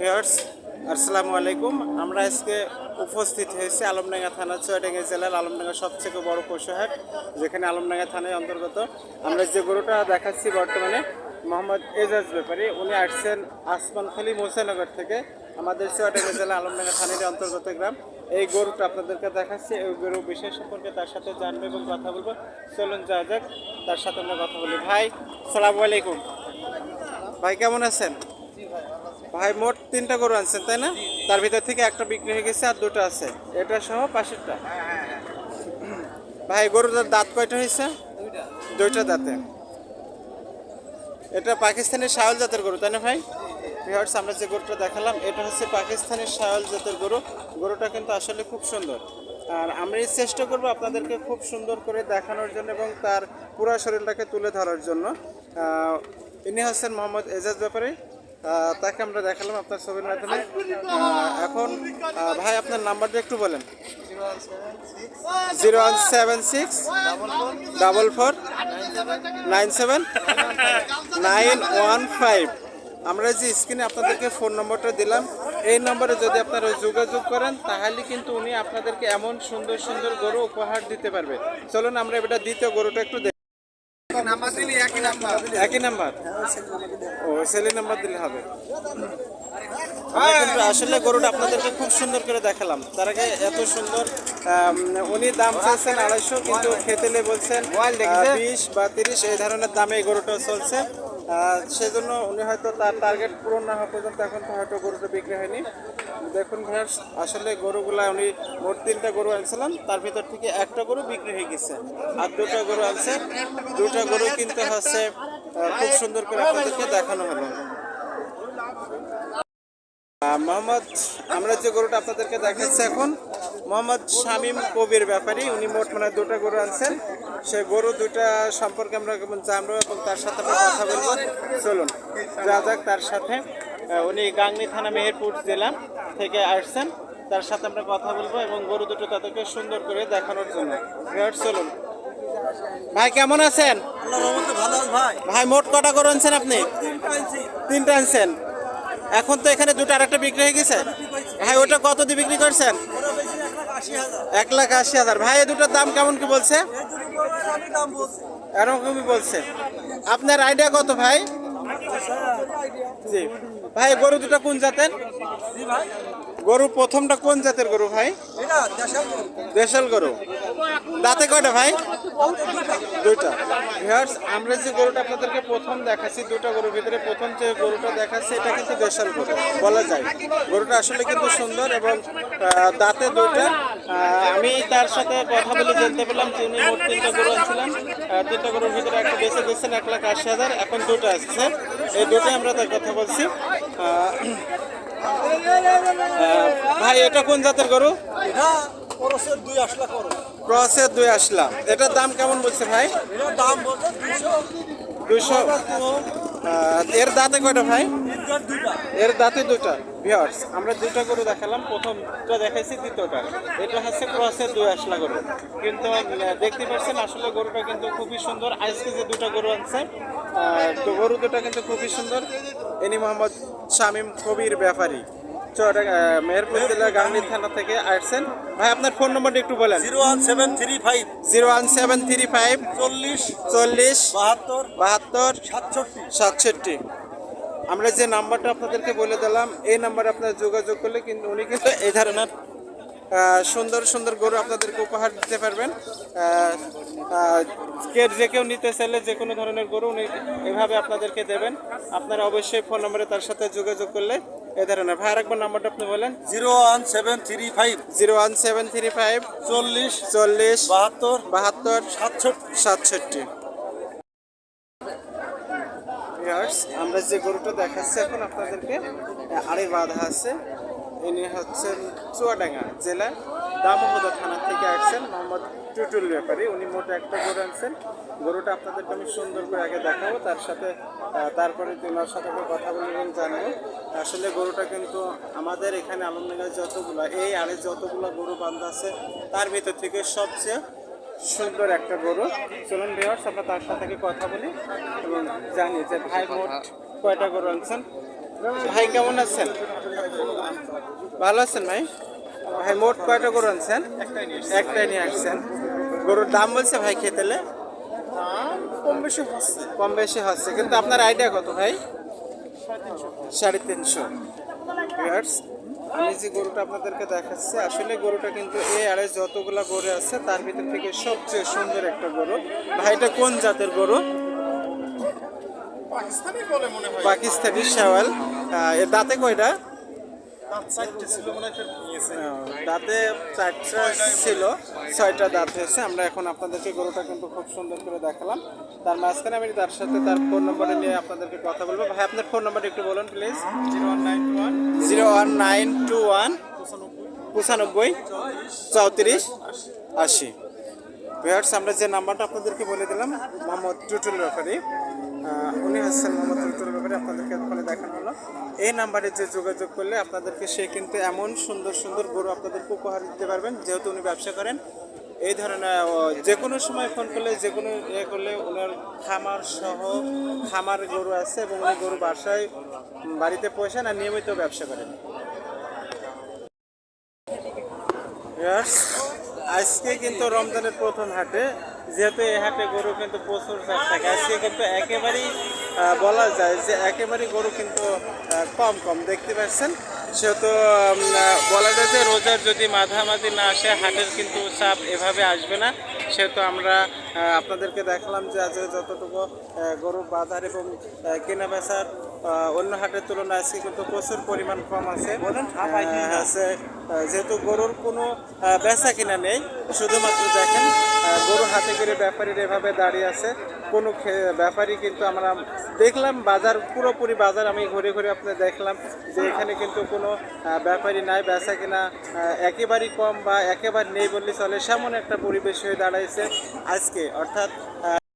Viewers, আসসালামু আলাইকুম। আমরা আজকে উপস্থিত হয়েছি আলমডাঙ্গা থানা চুয়াডাঙ্গা জেলার আলমডাঙ্গা সবথেকে বড় পশুহাট যেখানে আলমডাঙ্গা থানায় অন্তর্গত। আমরা যে গরুটা দেখাচ্ছি বর্তমানে, মোহাম্মদ এজাজ ব্যাপারী, উনি আসছেন আসমানখালী মোসানগর থেকে, আমাদের চুয়াডাঙ্গা জেলা আলমডাঙ্গা থানার অন্তর্গত গ্রাম। এই গরুটা আপনাদেরকে দেখাচ্ছি, এই গরু বিশেষ সম্পর্কে তার সাথে জানব এবং কথা বলব। চলুন যাওয়া যাক, তার সাথে আমরা কথা বলি। ভাই, সালামু আলাইকুম। ভাই, কেমন আছেন? ভাই, মোট তিনটা গরু আনছেন তাই না? তার ভিতর থেকে একটা বিক্রি হয়ে গেছে আর দুটো আছে। এটা সহ পাশেরটা ভাই, গরুটার দাঁত কয়টা হয়েছে? দুইটা দাঁতে। এটা পাকিস্তানের শাওল জাতের গরু, তাই না ভাই? ভিউয়ার্স আমরা যে গরুটা দেখালাম, এটা হচ্ছে পাকিস্তানের শাওল জাতের গরু। গরুটা কিন্তু আসলে খুব সুন্দর। আর আমরা চেষ্টা করব আপনাদেরকে খুব সুন্দর করে দেখানোর জন্য এবং তার পুরো শরীরটাকে তুলে ধরার জন্য। ইনি হচ্ছেন মোহাম্মদ এজাজ ব্যাপারে। তাকে আমরা দেখালাম আপনার ছবির মাধ্যমে। এখন ভাই, আপনার নাম্বারটা একটু বলেন। Zero one seven six double four nine seven nine one five. আমরা যে স্ক্রিনে আপনাদেরকে ফোন নম্বরটা দিলাম, এই নম্বরে যদি আপনারা যোগাযোগ করেন, তাহলে কিন্তু উনি আপনাদেরকে এমন সুন্দর সুন্দর গরু উপহার দিতে পারবে। চলুন, আমরা এটা দ্বিতীয় গরুটা একটু একই নাম্বার ও সেলি নাম্বার দিলে হবে। আসলে গরুটা আপনাদেরকে খুব সুন্দর করে দেখালাম। তার আগে এত সুন্দর উনি দাম চাইছেন আড়াইশো কিন্তু খেতেলে বলছেন বিশ বা তিরিশ এই ধরনের দামে এই গরুটা চলছে। সেজন্য উনি হয়তো তার টার্গেট পূরণ না হওয়া পর্যন্ত এখন হয়তো গরুটা বিক্রি হয়নি। দেখুন ভাইয়ার্স আসলে গরুগুলা উনি মোট তিনটা গরু আনছিলাম, তার ভিতর থেকে একটা গরু বিক্রি হয়ে গেছে আর দুটা গরু আনছে। দুটা গরু কিন্তু হচ্ছে খুব সুন্দর করে আপনাদেরকে দেখানো হলো। মোহাম্মদ, আমরা যে গরুটা আপনাদেরকে দেখাচ্ছি এখন, মোহাম্মদ শামীম কবির ব্যাপারী, উনি মোট মানে দুটো গরু আনছেন। সে গরু দুটা সম্পর্কে আমরা কেমন জানব এবং তার সাথে আমরা কথা বলব। চলুন যা যাক তার সাথে। উনি গাংনি থানা মেহেরপুর জেলা থেকে আসছেন। তার সাথে আমরা কথা বলব এবং গরু দুটো তাদেরকে সুন্দর করে দেখানোর জন্য। চলুন। ভাই কেমন আছেন? ভাই। ভাই মোট কটা গরু আনছেন আপনি? তিনটা আনছেন। এখন তো এখানে দুটো আর একটা বিক্রি হয়ে গেছে? ভাই ওটা কত দিয়ে বিক্রি করছেন? এক লাখ আশি হাজার। ভাই এই দুটোর দাম কেমন কি বলছে? এরকমই বলছেন আপনার আইডিয়া কত ভাই? জি। ভাই গরু দুটা কোন জাতের? গরু প্রথমটা কোন জাতের গরু ভাই? দেশাল গরু। দাঁতে কয়টা ভাই? দুইটা। ভিউয়ার্স, আমরা যে গরুটা আপনাদেরকে প্রথম দেখাচ্ছি দুটো গরুর ভিতরে প্রথম যে গরুটা দেখাচ্ছি, এটা কিন্তু দেশাল গরু, বলা যায়। গরুটা আসলে কিন্তু সুন্দর এবং দাঁতে দুইটা। আমি তার সাথে কথা বলে জানতে পেলাম যে উনি মোট তিনটা গরু আনছিলেন। তিনটা গরুর ভিতরে একটা বেঁচে দিচ্ছেন এক লাখ আশি হাজার, এখন দুটো আসছে। এই দুটোই আমরা তার কথা বলছি। ভাই, এটা কোন জাতের গরু? খরচের দুই আসলা করো ক্রসের দুই আসলাম এটার দাম কেমন বলছে ভাই? এটার দাম দুশো দুশো এর দাঁতে কয়টা ভাই? এর দাঁতে দুটা ভিওর্স আমরা দুটা গরু দেখালাম। প্রথমটা দেখাইছি দ্বিতীয়টা এটা হচ্ছে ক্রসের দুই আসলা গরু। কিন্তু দেখতে পাচ্ছেন আসলে গরুটা কিন্তু খুবই সুন্দর। আজকে যে দুটো গরু আনছে তো গরু দুটো কিন্তু খুবই সুন্দর। এনি মোহাম্মদ শামীম কবির ব্যাপারী। মেহেরপুর জেলার গাংনী থানা থেকে আসছেন। ভাই আপনার ফোন নম্বরটা একটু বলেন। Zero one seven three five. Zero one seven three five চল্লিশ। চল্লিশ বাহাত্তর। বাহাত্তর সাতষট্টি। সাতষট্টি। আমরা যে নাম্বারটা আপনাদেরকে বলে দিলাম এই নাম্বারে আপনারা যোগাযোগ করলে কিন্তু উনি কিন্তু এই ধরনের সুন্দর সুন্দর গরু আপনাদেরকে উপহার দিতে পারবেন। যে কেউ নিতে চাইলে যে কোনো ধরনের গরু উনি এভাবে আপনাদেরকে দেবেন। আপনারা অবশ্যই ফোন নম্বরে তার সাথে যোগাযোগ করলে এই ধরনের ভাই আরেকবার নাম্বারটা আপনি বলেন। Zero one seven three five. Zero one seven three five. চল্লিশ। চল্লিশ। বাহাত্তর। বাহাত্তর। সাতষট্টি। সাতষট্টি। আমরা যে গরুটা দেখাচ্ছি এখন আপনাদেরকে আড়ে বাঁধা আছে। ইনি হচ্ছেন চুয়াডাঙ্গা জেলা দামোহদা থানা থেকে আসছেন মোহাম্মদ টুটুল ব্যাপারী। উনি মোট একটা গরু আনছেন। গরুটা আপনাদেরকে আমি সুন্দর করে আগে দেখাবো, তার সাথে তারপরে তোমার সাথে কথা বলে এবং জানব। আসলে গরুটা কিন্তু আমাদের এখানে আলমনগর যতগুলো, এই আড়ে যতগুলো গরু বান্ধা আছে, তার ভিতর থেকে সবচেয়ে সুন্দর একটা গরু। চলুন ভিওর্স আমরা তার সাথে কথা বলি এবং জানি যে ভাই মোট কয়টা গরু আনছেন। ভাই, কেমন আছেন? ভালো আছেন ভাই? ভাই মোট কয়টা গরু আনছেন? একটাই নিয়ে আসছেন। গরুর দাম বলছে ভাই খেতেলে? কম বেশি হচ্ছে। কম বেশি হচ্ছে কিন্তু আপনার আইডিয়া কত ভাই? সাড়ে তিনশো। আমি যে গরুটা আপনাদেরকে দেখাচ্ছি আসলে গরুটা কিন্তু এই আড়ে যতগুলা গরু আছে তার ভিতর থেকে সবচেয়ে সুন্দর একটা গরু। ভাই এটা কোন জাতের গরু? পাকিস্তানি পাকিস্তানি এর দাঁতে কয়টা? ছিল মনে হয় দাঁতে চারটা ছিল ছয়টা দাঁত হয়েছে। আমরা এখন আপনাদেরকে গরুটা কিন্তু খুব সুন্দর করে দেখালাম। তার মাঝখানে আমি তার সাথে তার ফোন নম্বরে নিয়ে আপনাদেরকে কথা বলব। ভাই আপনার ফোন নাম্বার একটু বলুন please zero one nine one zero one nine two one পঁচানব্বই চৌত্রিশ আশি। ভিউয়ার্স আমরা যে নাম্বারটা আপনাদেরকে বলে দিলাম মোহাম্মদ টুটুল আহ, উনি হচ্ছেন মোহাম্মদ টুটুল ব্যাপারী, আপনাদেরকে ফোনে দেখানো হলো। এই নাম্বারে যে যোগাযোগ করলে আপনাদেরকে সে কিন্তু এমন সুন্দর সুন্দর গরু আপনাদেরকে উপহার দিতে পারবেন, যেহেতু উনি ব্যবসা করেন। এই ধরনের যে কোনো সময় ফোন করলে, যে কোনো ইয়ে করলে ওনার খামার সহ খামার গরু আছে এবং উনি গরু বাসায় বাড়িতে পোষেন আর নিয়মিত ব্যবসা করেন। আজকে কিন্তু রমজানের প্রথম হাটে যেহেতু এই হাটে গরু কিন্তু প্রচুর চাপ থাকে, আজকে কিন্তু একেবারেই বলা যায় যে একেবারেই গরু কিন্তু কম কম দেখতে পাচ্ছেন। সেহেতু বলা যায় যে রোজার যদি মাঝামাঝি না আসে, হাটের কিন্তু চাপ এভাবে আসবে না। সেহেতু আমরা আপনাদেরকে দেখালাম যে আজকে যতটুকু গরু বাজার এবং কেনা বেচার অন্য হাটের তুলনায় আজকে কিন্তু প্রচুর পরিমাণ কম আছে। আছে যেহেতু গরুর কোনো বেচা কিনা নেই শুধুমাত্র দেখেন গরু হাতে করে ব্যাপারীর এভাবে দাঁড়িয়ে আছে। কোনো ব্যাপারী কিন্তু আমরা দেখলাম বাজার পুরোপুরি বাজার আমি ঘুরে ঘুরে আপনার দেখলাম যে এখানে কিন্তু কোনো ব্যাপারী নাই বেচা কিনা একেবারেই কম বা একেবারে নেই বললে চলে। সেমন একটা পরিবেশ হয়ে দাঁড়াইছে আজকে। অর্থাৎ